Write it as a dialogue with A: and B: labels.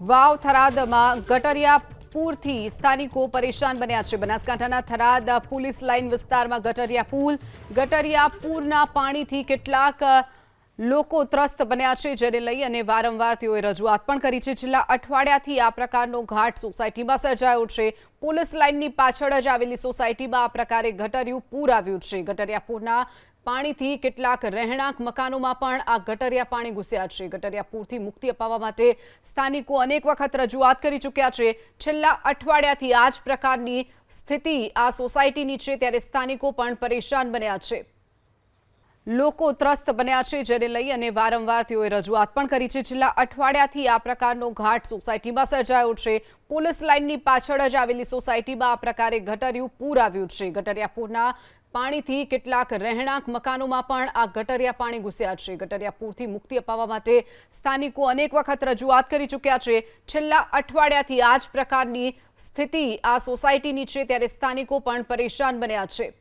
A: વાવ થરાદમાં ગટરિયા પૂરથી સ્થાનિકો પરેશાન બન્યા છે. બનાસકાંઠાના થરાદ પોલીસ લાઇન વિસ્તારમાં ગટરિયા પુલ, ગટરિયા પૂરના પાણીથી કેટલાક લોકો ત્રસ્ત બન્યા છે, જેને લઈ અને વારંવાર તેઓએ રજૂઆત પણ કરી છે. છેલ્લા અઠવાડિયાથી આ પ્રકારનો ઘાટ સોસાયટીમાં સર્જાયો છે. પોલીસ લાઇનની પાછળ જ આવેલી સોસાયટીમાં આ પ્રકારે ગટરિયું પૂર આવ્યું છે. ગટરિયા પૂરના પાણીથી કેટલાક રહેણાંક મકાનોમાં પણ આ ગટરિયા પાણી ઘૂસ્યા છે. ગટરિયા પૂરથી મુક્તિ અપાવવા માટે સ્થાનિકો અનેક વખત રજૂઆત કરી ચૂક્યા છે. છેલ્લા અઠવાડિયાથી આ જ પ્રકારની સ્થિતિ આ સોસાયટીની છે. ત્યારે સ્થાનિકો પણ પરેશાન બન્યા છે. લોકો ત્રસ્ત બન્યા છે, જેને લઈ અને વારંવાર તેઓએ રજૂઆત પણ કરી છે. છેલ્લા અઠવાડિયાથી આ પ્રકારનો ઘાટ સોસાયટીમાં સર્જાયો છે. પોલીસ લાઇનની પાછળ જ આવેલી સોસાયટીમાં આ પ્રકારે ગટરિયું પૂર આવ્યું છે. ગટરિયા પૂરના પાણીથી કેટલાક રહેણાંક મકાનોમાં પણ આ ગટરિયા પાણી ઘૂસ્યા છે. ગટરિયા પૂરથી મુક્તિ અપાવવા માટે સ્થાનિકો અનેક વખત રજૂઆત કરી ચૂક્યા છે. છેલ્લા અઠવાડિયાથી આ જ પ્રકારની સ્થિતિ આ સોસાયટીની છે. ત્યારે સ્થાનિકો પણ પરેશાન બન્યા છે.